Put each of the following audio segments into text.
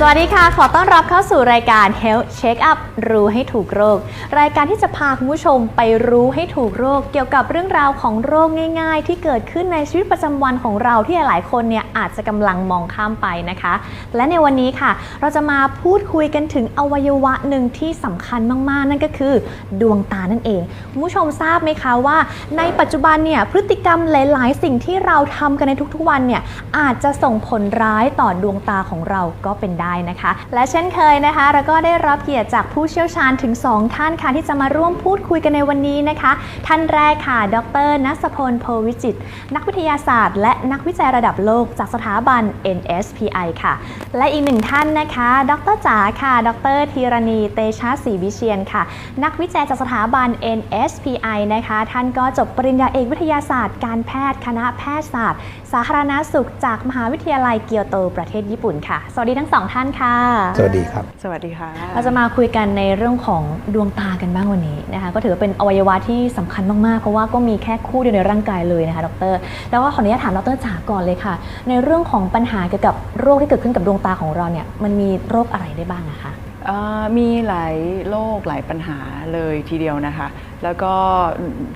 สวัสดีค่ะ ขอต้อนรับเข้าสู่รายการ Health Check Up รู้ให้ถูกโรค รายการที่จะพาคุณผู้ชมไปรู้ให้ถูกโรค เกี่ยวกับเรื่องราวของโรคง่าย ๆ ที่เกิดขึ้นในชีวิตประจำวันของเราที่หลายๆคนเนี่ยอาจจะกำลังมองข้ามไปนะคะ และในวันนี้ค่ะ เราจะมาพูดคุยกันถึงอวัยวะหนึ่งที่สำคัญมากๆ นั่นก็คือ ดวงตานั่นเองคุณผู้ชมทราบไหมคะว่า ในปัจจุบันเนี่ยพฤติกรรมหลาย ๆ สิ่งที่เราทำกันในทุกๆวันเนี่ยอาจจะส่งผลร้ายต่อดวงตาของเราก็เป็นได้นะคะ และเช่นเคยนะคะ เราก็ได้รับเกียรติจากผู้เชี่ยวชาญถึง 2 ท่านค่ะ ที่จะมาร่วมพูดคุยกันในวันนี้นะคะ ท่านแรกค่ะ ดรนัสพลโพวิจิต นักวิทยาศาสตร์ และนักวิจัยระดับโลกจากสถาบัน NSPI ค่ะ และอีกหนึ่งท่านนะคะ ดรจ๋าค่ะ ดรธีรณีเตชะศรีวิเชียนค่ะ นักวิจัยจากสถาบัน NSPI นะคะ ท่านก็จบปริญญาเอกวิทยาศาสตร์ การแพทย์ คณะแพทยศาสตร์ สาธารณสุขจากมหาวิทยาลัยเกียวโตประเทศญี่ปุ่นค่ะ สวัสดีทั้งสองท่านค่ะ สวัสดีครับ สวัสดีค่ะ เราจะมาคุยกันในเรื่องของดวงตากันบ้างวันนี้นะคะ ก็ถือว่าเป็นอวัยวะที่สำคัญมากๆ เพราะว่าก็มีแค่คู่เดียวในร่างกายเลยนะคะ ดร แล้วก็ขออนุญาตถามดรจ๋าก่อนเลยค่ะ ในเรื่องของปัญหาเกี่ยวกับโรคที่เกิดขึ้นกับดวงตาของเราเนี่ย มันมีโรคอะไรได้บ้างอะคะเอ่อมีหลายโรคหลายปัญหาเลยทีเดียวนะคะ แล้วก็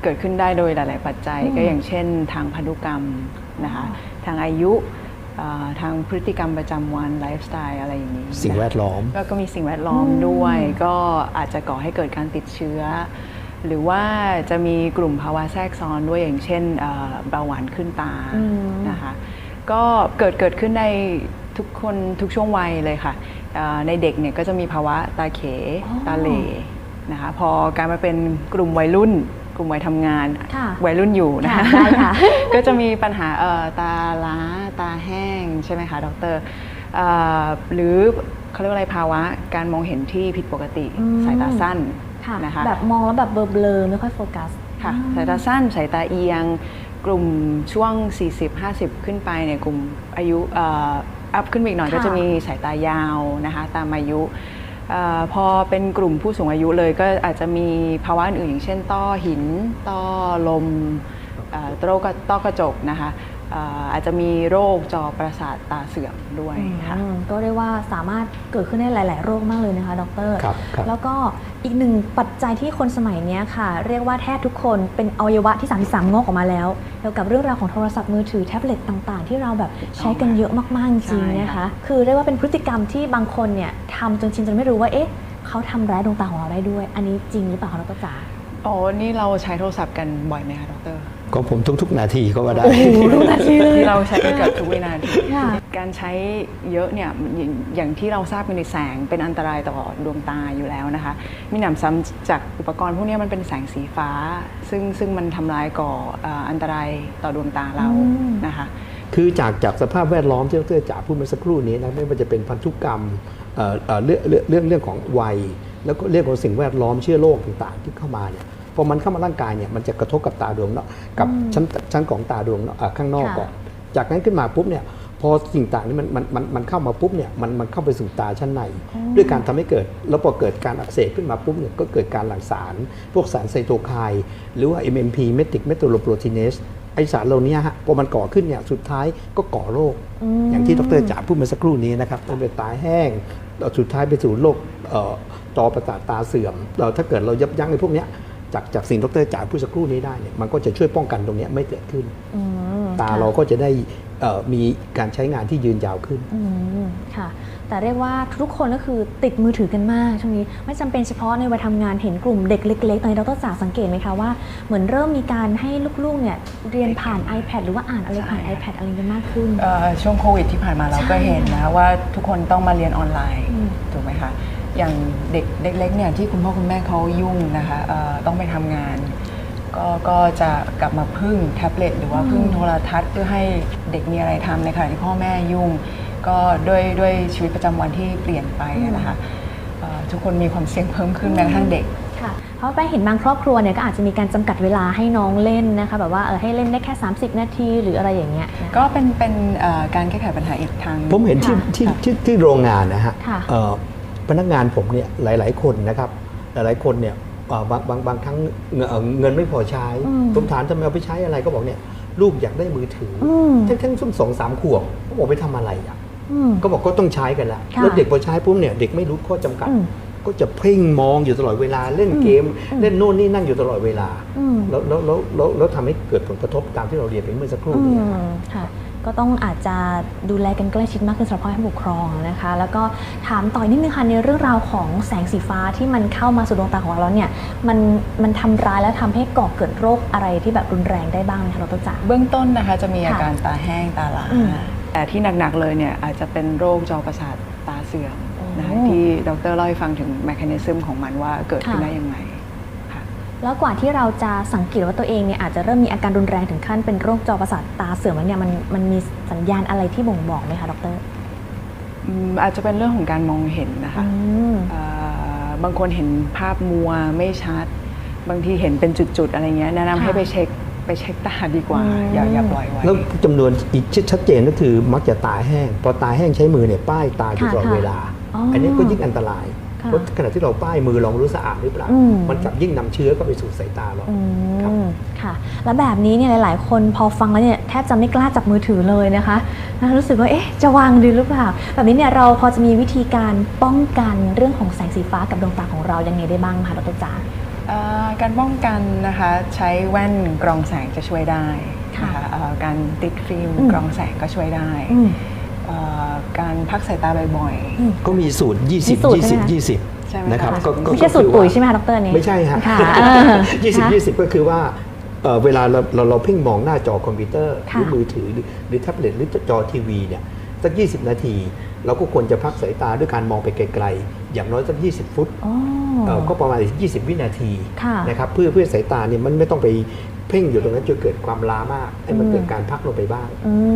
เกิดขึ้นได้โดยหลาย ๆ ปัจจัยอืมก็อย่างเช่น ทางพันธุกรรมนะคะ ทางอายุเอ่อ ทางพฤติกรรมประจำวันไลฟ์สไตล์อะไรอย่างนี้สิ่งแวนะคะดล้อมแล้วก็มีสิ่งแวดล้อมด้วย ก็อาจจะก่อให้เกิดการติดเชื้อ หรือว่าจะมีกลุ่มภาวะแทรกซ้อนด้วยอย่างเช่นเอ่อเบาหวานขึ้นตาอืมนะคะก็เกิดเกิดขึ้นในทุกคนทุกช่วงวัยเลยค่ะเอ่อในเด็กเนี่ยก็จะมีภาวะตาเขอ๋อตาเหลนะคะพอการมาเป็นกลุ่มวัยรุ่นก ลุ่มวัยทำงาน ค่ะ วัยรุ่นอยู่นะคะค่ะได้ค่ะ ก็จะมีปัญหาเอ่อตาล้าตาแห้งใช่ไหมคะดรเอ่อหรือเขาเรียกว่าอะไรภาวะการมองเห็นที่ผิดปกติอืม สายตาสั้นค่ะ นะคะ แบบมองแล้วแบบเบลอๆไม่ค่อยโฟกัส ค่ะอืมสายตาสั้นสายตาเอียง กลุ่มช่วง 40-50 ขึ้นไปเนี่ยกลุ่มอายุเอ่ออัพขึ้นไปอีกหน่อยค่ะก็จะมีสายตายาวนะคะ ตามอายุเอพอเป็นกลุ่มผู้สูงอายุเลยก็อาจจะมีภาวะอื่นๆอย่างเช่น ต้อหิน ต้อลมอต้อกระจกนะคะ อ่ออาจจะมีโรคจอประสาทตาเสื่อมด้วยค่ะอืมก็เรียกว่าสามารถเกิดขึ้นได้หลาย ๆ โรคมากเลยนะคะ ดรครับครับแล้วก็อีกหนึ่งปัจจัยที่คนสมัยเนี้ยค่ะ เรียกว่าแทบทุกคนเป็นอวัยวะที่ 33 งอกออกมาแล้ว เกี่ยวกับเรื่องราวของโทรศัพท์มือถือแท็บเล็ตต่าง ๆ ที่เราแบบใช้กันเยอะมาก ๆ จริงใช่ๆนะคะค่ะคือเรียกว่าเป็นพฤติกรรมที่บางคนเนี่ยทำจนชินจนไม่รู้ว่าเอ๊ะเขาทำร้ายดวงตาของเราได้ด้วย อันนี้จริงหรือเปล่าคะดรจ๋าอ๋อ นี่เราใช้โทรศัพท์กันบ่อยไหมคะดร ของผมทุก ๆ นาทีก็ว่าได้ รู้นาทีเลยที่เราใช้กันเกือบทุกวินาทีค่ะ การใช้เยอะเนี่ยอย่างอย่างที่เราทราบกันในแสงเป็นอันตรายต่อดวงตาอยู่แล้วนะคะ มีหนำซ้ำจากอุปกรณ์พวกนี้มันเป็นแสงสีฟ้า ซึ่งซึ่งมันทำลายก่อเอ่ออันตรายต่อดวงตาเราอืมนะคะ คือจากจากสภาพแวดล้อมที่ดรจ๋าพูดเมื่อสักครู่นี้นะไม่ว่าจะเป็นพันธุกรรมเอ่อเอ่อเรื่องเรื่องเรื่องเรื่องของวัย แล้วก็เรื่องของสิ่งแวดล้อมเชื้อโรคต่างๆ ที่เข้ามาเนี่ย พอมันเข้ามาร่างกายเนี่ยมันจะกระทบกับตาดวงเนาะกับชั้นชั้นของตาดวงเนาะอะข้างนอกค่ะก่อนจากนั้นขึ้นมาปุ๊บเนี่ยพอสิ่งต่างนี้มันมันมันมันเข้ามาปุ๊บเนี่ยมันมันเข้าไปสู่ตาชั้นใน ด้วยการทำให้เกิด แล้วพอเกิดการอักเสบขึ้นมาปุ๊บเนี่ยก็เกิดการหลั่งสาร พวกสารไซโตไคน์หรือว่า MMP เมติกเมโทโลโปรตีเนสไอสารเหล่านี้ฮะพอมันก่อขึ้นเนี่ยสุดท้ายก็ก่อโรคอืมอย่างที่ดรจ๋าพูดเมื่อสักครู่นี้นะครับต้องเป็นตาแห้งแล้วสุดท้ายไปสู่โรคเอ่อจอประสาทตาเสื่อมเราถ้าเกิดเรายับยั้งในพวกเนี้ย จากจากสิ่งดรจ๋าพูดสักครู่นี้ได้เนี่ยมันก็จะช่วยป้องกันตรงเนี้ยไม่เกิดขึ้นอืมตาค่ะเราก็จะได้เอ่อมีการใช้งานที่ยืนยาวขึ้นอืมค่ะ แต่เรียกว่าทุกคนก็คือติดมือถือกันมากช่วงนี้ไม่จำเป็นเฉพาะในวัยทำงานเห็นกลุ่มเด็กเล็กๆตอนนี้ดรจ๋าสังเกตไหมคะว่าเหมือนเริ่มมีการให้ลูกๆเนี่ยเรียนผ่าน iPad หรือว่าอ่านอะไรผ่านใช่ iPad อะไรกันมากขึ้นเอ่อช่วงโควิดที่ผ่านมาเราใช่ก็เห็นนะว่าทุกคนต้องมาเรียนออนไลน์อืมถูกไหมคะ อย่างเด็กเล็กๆเนี่ยที่คุณพ่อคุณแม่เขายุ่งนะคะเอ่อต้องไปทำงาน ก็ก็จะกลับมาพึ่งแท็บเล็ตหรือว่าพึ่งโทรทัศน์เพื่อให้เด็กมีอะไรทำในขณะที่พ่อแม่ยุ่ง ก็ด้วยด้วยชีวิตประจำวันที่เปลี่ยนไปอะนะคะเอ่อทุกคนมีความเสี่ยงเพิ่มขึ้นแม้กระทั่งเด็ก ค่ะเพราะไปเห็นบางครอบครัวเนี่ยก็อาจจะมีการจำกัดเวลาให้น้องเล่นนะคะแบบว่าเออให้เล่นได้แค่ 30 นาทีหรืออะไรอย่างเงี้ยนะคะ ก็เป็นเป็นเอ่อการแก้ไขปัญหาอีกทาง ผมเห็นที่ค่ะที่ค่ะที่ที่โรงงานนะฮะค่ะ เอ่อ พนักงานผมเนี่ยหลาย ๆ คนนะครับหลายๆคนเนี่ยเอ่อบางบางบางครั้งเงินเอ่อเงินไม่พอใช้อืมผมถามทำไมเอาไปใช้อะไรก็บอกเนี่ยลูกอยากได้มือถืออมทั้งทั้งช่วงสองสามขวบเขาบอกไปทำอะไรอะอืมก็บอกก็ต้องใช้กันละค่ะแล้วเด็กพอใช้ปุ๊บเนี่ยเด็กไม่รู้ข้อจำกัดอืมก็จะเพ่งมองอยู่ตลอดเวลาเล่นเกม เล่นโน่นนี่นั่นอยู่ตลอดเวลาอืมแล้วแล้วแล้วแล้วแล้วทำให้เกิดผลกระทบตามที่เราเรียนไปเมื่อสักครู่อืนี้มค่ะ ก็ต้องอาจจะดูแลกันใกล้ชิดมากขึ้นสำหรับพ่อแม่ผู้ปกครองนะคะ แล้วก็ถามต่ออีกนิดนึงค่ะในเรื่องราวของแสงสีฟ้าที่มันเข้ามาสู่ดวงตาของเราแล้วเนี่ยมันมันทำร้ายและทำให้ก่อเกิดโรคอะไรที่แบบรุนแรงได้บ้างไหมคะดรจ๋าเบื้องต้นนะคะจะมีค่ะอาการตาแห้งตาล้าอืมแต่ที่หนักๆเลยเนี่ยอาจจะเป็นโรคจอประสาทตาเสื่อมนะคะโอ้ที่ดรเล่าให้ฟังถึงแมคานิซึมของมันว่าเกิดขึ้นค่ะได้ยังไงค่ะ แล้วกว่าที่เราจะสังเกตว่าตัวเองเนี่ยอาจจะเริ่มมีอาการรุนแรงถึงขั้นเป็นโรคจอประสาทตาเสื่อมแล้วเนี่ยมันมันมีสัญญาณอะไรที่บ่งบอกไหมคะดรอืมอาจจะเป็นเรื่องของการมองเห็นนะคะอืมเอ่อบางคนเห็นภาพมัวไม่ชัด บางทีเห็นเป็นจุดๆอะไรเงี้ยแนะนำค่ะให้ไปเช็คไปเช็คตาดีกว่าอืมอย่าอย่าปล่อยไว้แล้วจำนวนอีกชัดเจนก็คือมักจะตาแห้ง พอตาแห้งใช้มือเนี่ยป้ายตาอยู่ค่ะตลอดค่ะเวลาอ๋ออัอันนี้ก็ยิ่งอันตรายค่ะ เพราะขณะที่เราป้ายมือลองรู้สะอาดหรือเปล่าอืมมันกลับยิ่งนำเชื้อเข้าไปสู่สายตาเราอืครับมค่ะ แล้วแบบนี้เนี่ยหลาย ๆ คนพอฟังแล้วเนี่ยแทบจะไม่กล้าจับมือถือเลยนะคะนะรู้สึกว่าเอ๊ะจะวางดีหรือเปล่า แบบนี้เนี่ยเราพอจะมีวิธีการป้องกันเรื่องของแสงสีฟ้ากับดวงตาของเรายังไงได้บ้างคะดรจ๋าเอ่อการป้องกันนะคะใช้แว่นกรองแสงจะช่วยได้ค่ะนะคะเอ่อการติดฟิล์มอืมกรองแสงก็ช่วยได้อืมเอ่อ การพักสายตาบ่อยอืมก็มีสูตรมี20สูตรใช่ไหมคะ20 20 ใช่ไหมนะครับคะ ก็ก็ไม่ใช่สูตรก็คือปุ๋ยว่า ใช่ไหมคะดรนี้ไม่ใช่ฮะค่ะ20ค่ะ20ก็คือว่าเอ่อเวลาเราเราเราเพ่งมองหน้าจอคอมพิวเตอร์หค่ะรือมือถือหรือหรือแท็บเล็ตหรือจอทีวีเนี่ยสัก 20 นาที เราก็ควรจะพักสายตาด้วยการมองไปไกลๆ อย่างน้อยสัก 20 ฟุต อ๋อ เอ่อก็ประมาณ 20 วินาทีค่ะนะครับเพื่อเพื่อสายตาเนี่ยมันไม่ต้องไป เพ่งอยู่ตรงนั้นจนเกิดความล้ามากให้มันเกิดการพักลงไปบ้าง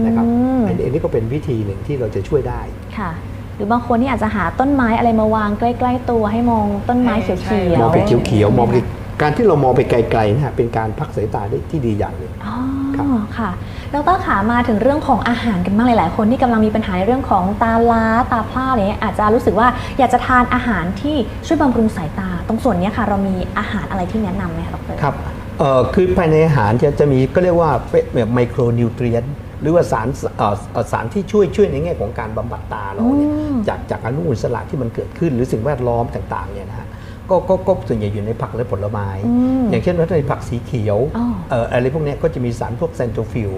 นะครับอันนี้ก็เป็นวิธีหนึ่งที่เราจะช่วยได้ค่ะ หรือบางคนที่อาจจะหาต้นไม้อะไรมาวางใกล้ ๆ ตัวให้มองต้นไม้เขียวๆมองไปเขียวๆมองไปการที่เรามองไปไกลๆนะฮะเป็นการพักสายตาได้ที่ดีอย่างหนึ่งอ๋อครับค่ะดรขามาถึงเรื่องของอาหารกันบ้างหลาย ๆ คนที่กำลังมีปัญหาในเรื่องของตาล้าตาพร่าอะไรเงี้ยอาจจะรู้สึกว่าอยากจะทานอาหารที่ช่วยบำรุงสายตา ตรงส่วนนี้ค่ะ เรามีอาหารอะไรที่แนะนำไหมคะดรครับ เอ่อคือภายในอาหารจะจะมีก็เรียกว่าเป็นแบบไมโครนิวเทรียนหรือว่าสารเอ่อเอ่อสารที่ช่วยช่วยในแง่ของการบำบัดตาเราเนี่ยอืมจากจากอนุมูลอิสระที่มันเกิดขึ้น หรือสิ่งแวดล้อมต่างๆเนี่ยนะฮะก็ก็ก็ส่วนใหญ่อยู่ในผักและผลไม้ อืมอย่างเช่นว่าในผักสีเขียวอ๋อ เอ่ออะไรพวกเนี้ยก็จะมีสารพวกเซนโทฟิล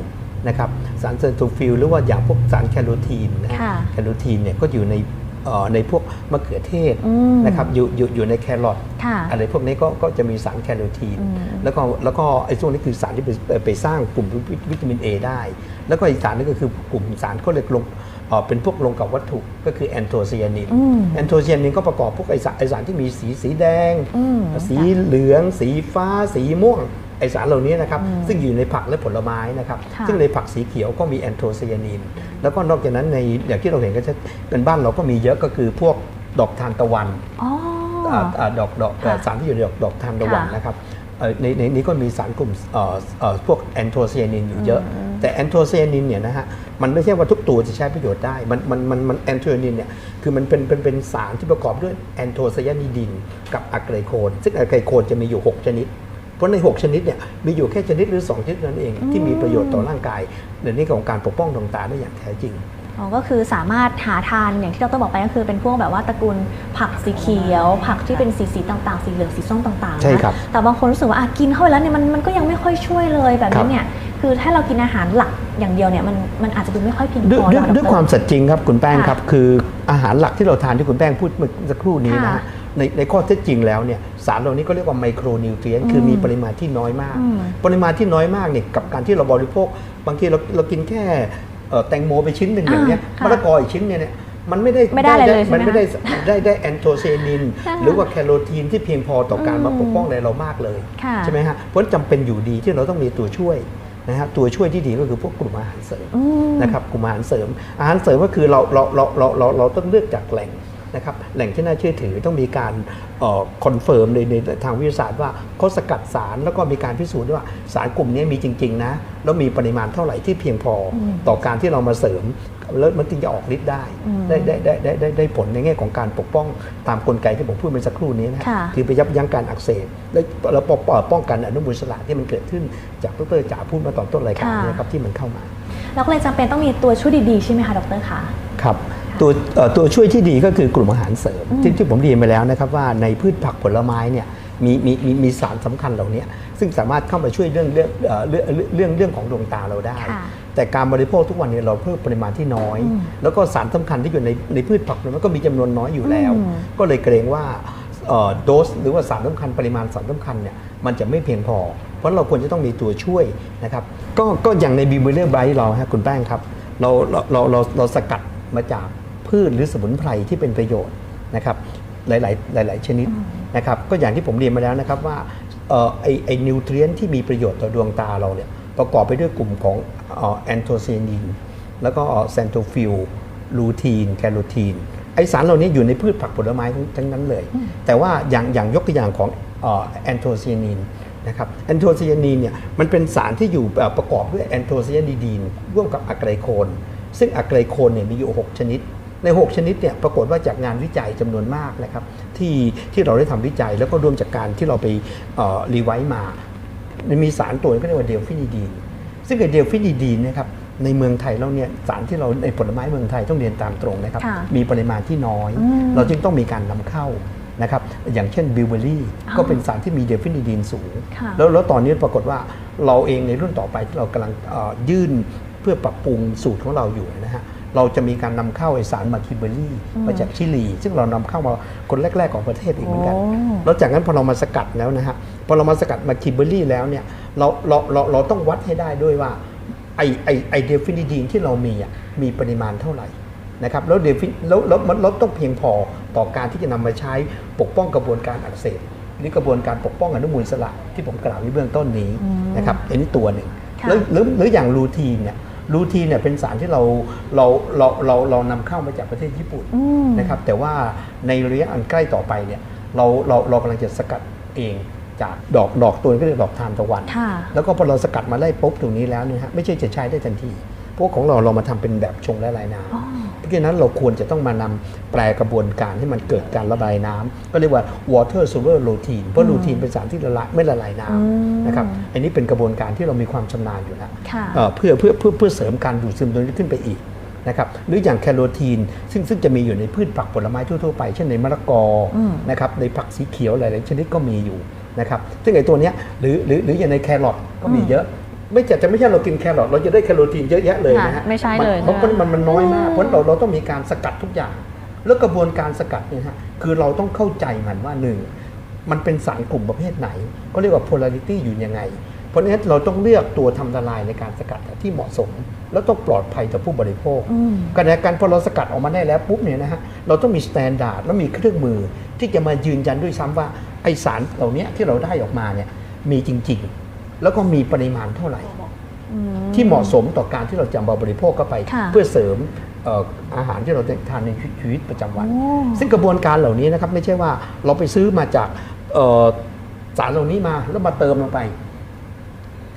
นะครับสารเซนโทฟิลหรือว่าอย่างพวกสารแคโรทีนนะฮะ ค่ะ แคโรทีนเนี่ยก็อยู่ในเอ่อ ในพวกมะเขือเทศอืมนะครับอยู่อยู่อยู่ในแครอทค่ะอะไรพวกนี้ก็ก็จะมีสารแคโรทีนอืมแล้วก็แล้วก็ไอ้พวกนี้คือสารที่ไปไปสร้างกลุ่มวิตามิน A ได้ แล้วก็อีกสารนึงก็คือกลุ่มสารเขาเรียกลงเอ่อเป็นพวกลงกับวัตถุก็คือแอนโทไซยานินอืมแอนโทไซยานินก็ประกอบพวกไอสารไอสารที่มีสีสีแดงอืมสีเหลือง สีฟ้า สีม่วง ไอสารเหล่านี้นะครับอืมซึ่งอยู่ในผักและผลไม้นะครับค่ะซึ่งในผักสีเขียวก็มีแอนโทไซยานิน แล้วก็นอกจากนั้นในอย่างที่เราเห็นก็จะเป็นบ้านเราก็มีเยอะก็คือพวกดอกทานตะวันอ๋ออ่าอ่าดอกดอกค่ะสารที่อยู่ในดอกดอกทานตะวันค่ะนะครับเอ่อในในนี้ก็มีสารกลุ่มเอ่อเอ่อพวกแอนโทไซยานินอยู่เยอะอืมแต่แอนโทไซยานินเนี่ยนะฮะมันไม่ใช่ว่าทุกตัวจะใช้ประโยชน์ได้ มันมันมันมันแอนโทไซยานินเนี่ยคือมันเป็นเป็นเป็นสารที่ประกอบด้วยแอนโทไซยานิดิน กับอะไกลโคน ซึ่งอะไกลโคนจะมีอยู่ 6 ชนิด เพราะใน 6 ชนิดเนี่ยมีอยู่แค่ชนิดหรือ 2 ชนิดนั้นเอง ที่มีประโยชน์ต่อร่างกายในนี้ของการปกป้องดวงตาได้อย่างแท้จริงอ๋อก็คือสามารถหาทานอย่างที่ดรบอกไปก็คือเป็นพวกแบบว่าตระกูลผักสีเขียว ผักที่เป็นสีสีต่างๆ สีเหลืองสีส้มต่างๆนะใช่ครับแต่บางคนรู้สึกว่าอะกินเข้าไปแล้วเนี่ยมันมันก็ยังไม่ค่อยช่วยเลยแบบครันี้บเนี่ยคือถ้าเรากินอาหารหลักอย่างเดียวเนี่ยมันมันอาจจะดูไม่ค่อยเพียงพด้วยอด้วยหรอด้วยดรความสัตย์จริงครับคุณแป้งค่ะครับ คืออาหารหลักที่เราทานที่คุณแป้งพูดเมื่อสักครู่นี้นะค่ะฮะ ในในข้อเท็จจริงแล้วเนี่ยสารเหล่านี้ก็เรียกว่าไมโครนิวเทรียนอืมคือมีปริมาณที่น้อยมากอืมปริมาณที่น้อยมากเนี่ยกับการที่เราบริโภค บางทีเราเรากินแค่เอ่อแตงโมไปชิ้นหนึ่งอย่างเนี้ยอ่ามะละกออีกชิ้นเนี่ยเนี่ยมันไม่ได้ไม่ได้อะไรเลยใช่ไหมมันไม่ได้คะได้ได้แอนโทไซยานินค่ะหรือว่าแคโรทีนที่เพียงพอต่อการอืมมาปกป้องในเรามากเลยค่ะใช่ไหมฮะเพราะฉะนั้นจำเป็นอยู่ดีที่เราต้องมีตัวช่วยนะฮะตัวช่วยที่ดีก็คือพวกกลุ่มอาหารเสริมอืมนะครับกลุ่มอาหารเสริม อาหารเสริมก็คือเราเราเราเราเราเราต้องเลือกจากแหล่ง นะครับแหล่งที่น่าเชื่อถือต้องมีการคอนเฟิร์มในในทางวิทยาศาสตร์ว่าเขาสกัดสารแล้วก็มีการพิสูจน์ว่าสารกลุ่มนี้มีจริง ๆ นะ แล้วมีปริมาณเท่าไหร่ที่เพียงพออมต่อการที่เรามาเสริมแล้วมันจึงจะออกฤทธิ์ได้อืมได้ได้ได้ได้ได้ได้ผลในแง่ของการปกป้องตามกลไกที่ผมพูดเมื่อสักครู่นี้นะค่ะคือไปยับยั้งการอักเสบและแล้วป้องป้องกันอนุมูลอิสระที่มันเกิดขึ้นจากดรจ๋าพูดมาตอนต้นรายการค่ะเนะครับที่มันเข้ามาเราก็เลยจำเป็นต้องมีตัวช่วยดีๆใช่ไหมคะดรคะครับครับ ตัวเอ่อตัวช่วยที่ดีก็คือกลุ่มอาหารเสริมที่ที่ผมเรียนไปแล้วนะครับว่าในพืชผักผลไม้เนี่ยมีมีมีมีสารสำคัญเหล่านี้ซึ่งสามารถเข้ามาช่วยเรื่องเรื่องเอ่อเรื่องเรื่องเรื่องของดวงตาเราได้ค่ะแต่การบริโภคทุกวันนี้เราเพิ่มปริมาณที่น้อย แล้วก็สารสำคัญที่อยู่ในในพืชผักมันก็มีจำนวนน้อยอยู่แล้วอืมก็เลยเกรงว่าเอ่อโดสหรือว่าสารสำคัญปริมาณสารสำคัญเนี่ยมันจะไม่เพียงพอ เพราะเราควรจะต้องมีตัวช่วยนะครับก็ก็อย่างในบีเบอร์เรอร์ไบรท์เราฮะคุณแป้งครับเราเราเราเราเราสกัดมาจาก พืชหรือสมุนไพรที่เป็นประโยชน์นะครับหลายๆหลาย ๆ ชนิดนะครับก็อย่างที่ผมเรียนมาแล้วนะครับว่าเอ่อไอไอนิวเทรียนที่มีประโยชน์ต่อดวงตาเราเนี่ยประกอบไปด้วยกลุ่มของแอนโทไซยานินแล้วก็เซนโทฟิลลูทีนแคโรทีนไอสารเหล่านี้อยู่ในพืชผักผลไม้ทั้งทั้งนั้นเลย แต่ว่าอย่างอย่างยกตัวอย่างของแอนโทไซยานินนะครับแอนโทไซยานินเนี่ยมันเป็นสารที่อยู่เอ่อประกอบด้วยแอนโทไซยานิดีนร่วมกับอะไกลโคน ซึ่งอะไกลโคนเนี่ยมีอยู่ 6 ชนิด ใน 6 ชนิดเนี่ยปรากฏว่าจากงานวิจัยจำนวนมากนะครับที่ที่เราได้ทำวิจัยแล้วก็รวมจากการที่เราไปรีไวซ์มา มันมีสารตัวนึงก็เรียกว่าเดลฟินิดีน ซึ่งไอเดลฟินิดีนเนะครับในเมืองไทยเราเนี่ยสารที่เราในผลไม้เมืองไทยต้องเรียนตามตรงนะครับค่ะมีปริมาณที่น้อยอืมเราจึงต้องมีการนำเข้านะครับอย่างเช่นบิวเบอรี่อ๋อก็เป็นสารที่มีเดลฟินิดีนสูงค่ะแล้วแล้วตอนนี้ปรากฏว่าเราเองในรุ่นต่อไปที่เรากำลังเอ่อยื่นเพื่อปรับปรุงสูตรของเราอยู่นะฮะ เราจะมีการนำเข้าไอสารมาคิเบอรี่มาจากชิลี ซึ่งเรานำเข้ามาคนแรก ๆ ของประเทศอีกเหมือนกันโอ้แล้วจากนั้นพอเรามาสกัดแล้วนะฮะพอเรามาสกัดมาคิเบอรี่แล้วเนี่ยเราเราเราเราต้องวัดให้ได้ด้วยว่าไอไอไอเดลฟินิดีนที่เรามีอะมีปริมาณเท่าไหร่นะครับแล้วเดลฟิแล้วแล้วมันเราต้องเพียงพอต่อการที่จะนำมาใช้ปกป้องกระบวนการอักเสบหรือกระบวนการปกป้องอนุมูลอิสระที่ผมกล่าวไว้เบื้องต้นนี้นะครับอันนี้ตัวหนึ่งค่ะแล้วหรือหรืออย่างรูทีนเนี่ย รูทีนเนี่ยเป็นสารที่เราเราเราเราเรานำเข้ามาจากประเทศญี่ปุ่นอืมนะครับแต่ว่าในระยะอันใกล้ต่อไปเนี่ยเราเราเรากำลังจะสกัดเองจากดอกดอกตัวนี้ก็เรียกดอกทานตะวันค่ะแล้วก็พอเราสกัดมาได้ปุ๊บตรงนี้แล้วเนี่ยฮะไม่ใช่จะใช้ได้ทันทีพวกของเราเรามาทำเป็นแบบชงและลายน้อ๋อำเพ ราะฉะนั้นเราควรจะต้องมานำแปลกระบวนการให้มันเกิดการระบายน้ำก็เรียกว่า water solar routine เพราะรูทีนเป็นสารที่ละลายไม่ละลายน้อืมำนะครับอันนี้เป็นกระบวนการที่เรามีความชำนาญอยู่แล้วค่ะเอ่อเพื่อเพื่อเพื่อเพื่อเสริมการดูดซึมตัวนี้ขึ้นไปอีกนะครับหรืออย่างแคโรทีนซึ่งซึ่งจะมีอยู่ในพืชผักผลไม้ทั่วๆไป เช่นในมะละกออมนะครับในผักสีเขียวหลายๆชนิดก็มีอยู่นะครับซึ่งไอ้ตัวเนี้ยหรือหรือหรืออย่างในแครอทก็มีเยอะ ไม่จะจะไม่ใช่เรากินแครอทเราจะได้แคโรทีนเยอะแยะเลยนะฮะค่ะไม่ใช่เลยเพราะใช่เพราะมันมันน้อยมากเพราะเราเราต้องมีการสกัดทุกอย่าง แล้วกระบวนการสกัดเนี่ยฮะคือเราต้องเข้าใจมันว่าหนึ่งมันเป็นสารกลุ่มประเภทไหน ก็เรียกว่า polarity อยู่ยังไง เพราะฉะนั้นเราต้องเลือกตัวทำละลายในการสกัดที่เหมาะสม แล้วต้องปลอดภัยต่อผู้บริโภคอืมขณะเดียวกันพอเราสกัดออกมาได้แล้วปุ๊บเนี่ยนะฮะเราต้องมีสแตนดาร์ดแล้วมีเครื่องมือที่จะมายืนยันด้วยซ้ำว่าไอสารเหล่านี้ที่เราได้ออกมาเนี่ยมีจริง ๆ แล้วก็มีปริมาณเท่าไหร่อืมที่เหมาะสมต่อการที่เราจะมาบริโภคเข้าไปค่ะเพื่อเสริมเอ่ออาหารที่เราจะทานในชีวิตประจำวันโอ้ซึ่งกระบวนการเหล่านี้นะครับไม่ใช่ว่าเราไปซื้อมาจากเอ่อสารเหล่านี้มาแล้วมาเติมลงไป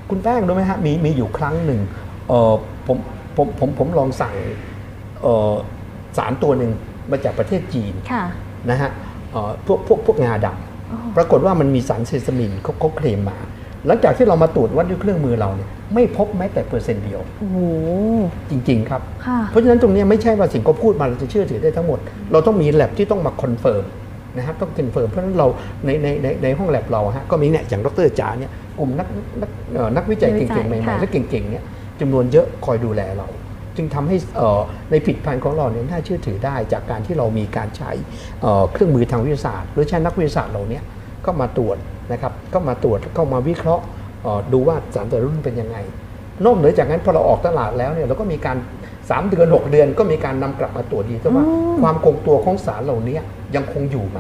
คุณแป้งรู้ไหมฮะมีมีอยู่ครั้งหนึ่งเอ่อผมผมผมผมลองสั่งเอ่อสารตัวหนึ่งมาจากประเทศจีนค่ะนะฮะเอ่อพวกพวกพวกงาดอ๋อำปรากฏว่ามันมีสารเซซามินเขาเขาเคลมมา หลังจากที่เรามาตรวจวัดด้วยเครื่องมือเราเนี่ยไม่พบแม้แต่เปอร์เซ็นต์เดียวโอ้โหจริง ๆ ครับค่ะเพราะฉะนั้นตรงเนี้ยไม่ใช่ว่าสิ่งเขาพูดมาเราจะเชื่อถือได้ทั้งหมด เราต้องมีแลบที่ต้องมาคอนเฟิร์มนะครับต้องคอนเฟิร์มเพราะฉะนั้นเราในในในในห้องแลบเราฮะก็มีเนี่ยอย่างดรจ๋าเนี่ยกลุ่มนักนักเอ่อนักวิจัยนักวิจัยเก่งๆใหม่ค่ะๆและเก่งๆเนี่ยจำนวนเยอะคอยดูแลเราจึงทำให้เอ่อในผลิดพันธ์ของเราเนี่ยน่าเชื่อถือได้จากการที่เรามีการใช้เอ่อเครื่องมือทางวิทยาศาสตร์ หรือใช้นักวิทยาศาสตร์เหล่าเนี้ ก็มาตรวจนะครับก็มาตรวจก็มาวิเคราะห์เอ่อดูว่าสารแต่ละรุ่นเป็นยังไง นอกเหนือจากนั้นพอเราออกตลาดแล้วเนี่ยเราก็มีการ 3 เดือน 6 เดือนก็มีการนำกลับมาตรวจดีซะว่าอืมความคงตัวของสารเหล่านี้ยังคงอยู่ไหม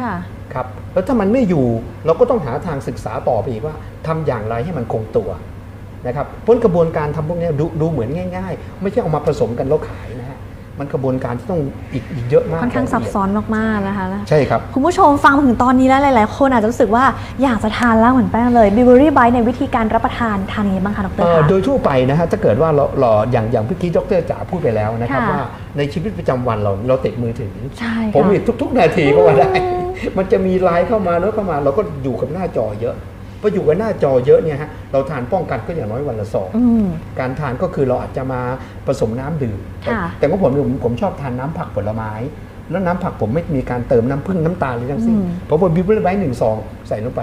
ค่ะครับแล้วถ้ามันไม่อยู่เราก็ต้องหาทางศึกษาต่อไปอีกว่าทำอย่างไรให้มันคงตัวนะครับพ้นกระบวนการทำพวกเนี้ยดูดูเหมือนง่าย ๆ ไม่ใช่เอามาผสมกันแล้วขายนะฮะ มันกระบวนการที่ต้องอีกอีกเยอะมากค่อนข้างซับซ้อนมากๆนะคะใช่ครับ คุณผู้ชมฟังมาถึงตอนนี้แล้วหลาย ๆ คนอาจจะรู้สึกว่าอยากจะทานแล้วเหมือนแป้งเลยบิวเบอรี่ไบในวิธีการรับประทานทานยังไงบ้างคะดรเอ่อคะโดยทั่วไปนะฮะถ้าเกิดว่าเราเราอย่างอย่างพี่กี้ดรจ๋าพูดไปแล้วนะครับค่ะว่าในชีวิตประจำวันเราเราติดมือถือใช่ผมค่ะเห็นทุก ๆ นาทีก็ว่าได้ มันจะมีไลน์เข้ามาโน้ตเข้ามาเราก็อยู่กับหน้าจอเยอะ พออยู่กับหน้าจอเยอะเนี่ยฮะเราทานป้องกันก็อย่างน้อยวันละสองอืมการทานก็คือเราอาจจะมาผสมน้ำดื่มค่ะแต่ของผมเนี่ยผมผมชอบทานน้ำผักผลไม้ แล้วน้ำผักผมไม่มีการเติมน้ำผึ้งน้ำตาลเลยทั้งสิ้นอืมเพราะว่าบิวเบอร์ไบหนึ่งซองใส่ลงไป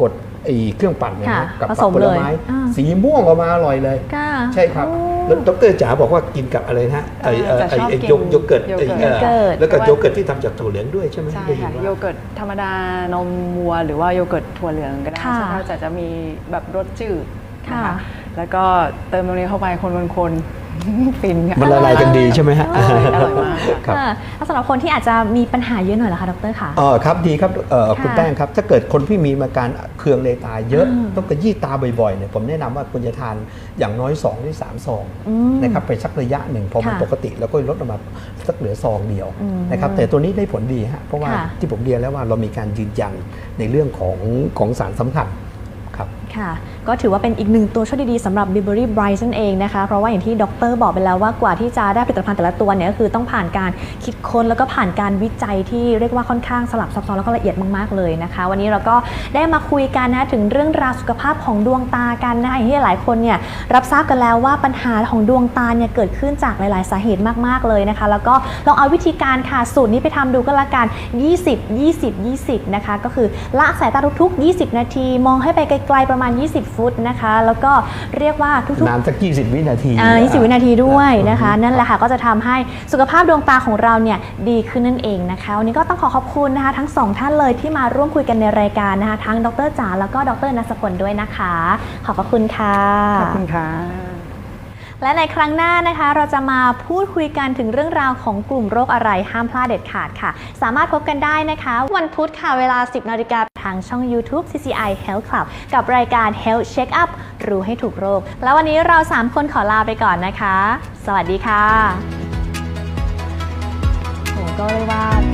กดไอ้เครื่องปั่นเนี่ยค่ะนะกับผผัสกมผลไม้เลยอ่าสีม่วงออกมาอร่อยเลยค่ะใช่ครับโอ้แล้ว ดรจ๋าบอกว่ากินกับอะไรนะไอ้เอ่อจะไอ้ชอบไอ้กินโยโยเกิร์ตโยไอ้เกิร์ตเอ่อโยเกิร์ตแล้วก็เพราะว่าโยเกิร์ตที่ทำจากถั่วเหลืองด้วยใช่ไหมใช่ได้ยินค่ะว่าโยเกิร์ตธรรมดานมวัว หรือว่าโยเกิร์ตถั่วเหลืองก็ได้ค่ะใช่ไหมจะจะมีแบบรสจืดนะค่ะคะแล้วก็เติมตรงนี้เข้าไปคนคนคน ฟินค่ะมันละลายกันดีใช่ไหมฮะ อร่อยอร่อยมากค่ะ ครับค่ะแล้วสำหรับคนที่อาจจะมีปัญหาเยอะหน่อยเหรอคะดรคะอ๋อครับดีครับเอ่อค่ะคุณแป้งครับถ้าเกิดคนที่มีอาการเคืองในตาเยอะอืมต้องกระยี่ตาบ่อยๆเนี่ยผมแนะนำว่าควรจะทานอย่างน้อย2หรือ3ซองอืมนะครับไปสักระยะหนึ่งพอมันค่ะปกติแล้วก็ลดลงมาสักเหลือซองเดียวอืมนะครับแต่ตัวนี้ได้ผลดีฮะเพราะว่าค่ะ ที่ผมเรียนแล้วว่าเรามีการยืนยันในเรื่องของของสารสำคัญครับ ค่ะ ก็ถือว่าเป็นอีกหนึ่งตัวช่วยดีๆสำหรับ b i b e r y Bright นั่นเองนะคะ เพราะว่าอย่างที่ดรบอกไปแล้วว่ากว่าที่จะได้ผลิตภัณฑ์แต่ละตัวเนี่ยก็คือต้องผ่านการคิดค้นแล้วก็ผ่านการวิจัยที่เรียกว่าค่อนข้างสลับซับซ้อนแล้วก็ละเอียดมากๆเลยนะคะ วันนี้เราก็ได้มาคุยกันนะถึงเรื่องราวสุขภาพของดวงตากันนะคะอย่างที่หลายคนเนี่ยรับทราบกันแล้วว่าปัญหาของดวงตาเนี่ยเกิดขึ้นจากหลายๆ สาเหตุมากๆเลยนะคะ แล้วก็ลองเอาวิธีการค่ะสูตรนี้ไปทำดูก็แล้วกัน 20 20 20 นะคะ ก็คือละสายตาทุกๆ 20 นาที มองให้ไปไกลๆประมาณ20 ฟุตนะคะ แล้วก็เรียกว่าทุกๆนานสัก20 วินาทีอ่า20 วินาทีด้วยนะคะอืมนั่นแหละค่ะก็จะทำให้สุขภาพดวงตาของเราเนี่ยดีขึ้นนั่นเองนะคะวันนี้ก็ต้องขอขอบคุณนะคะ ทั้งสองท่านเลยที่มาร่วมคุยกันในรายการนะคะ ทั้งดรจ๋าแล้วก็ดรนัสพลด้วยนะคะ ขอบพระคุณค่ะขอบคุณค่ะและในครั้งหน้านะคะเราจะมาพูดคุยกันถึงเรื่องราวของกลุ่มโรคอะไรห้ามพลาดเด็ดขาดค่ะ สามารถพบกันได้นะคะ วันพุธค่ะเวลา 10นาฬิกาทางช่อง YouTube CCI Health Club กับรายการ Health Check Up รู้ให้ถูกโรค แล้ววันนี้เรา 3 คนขอลาไปก่อนนะคะ สวัสดีค่ะโหก็เรียกว่า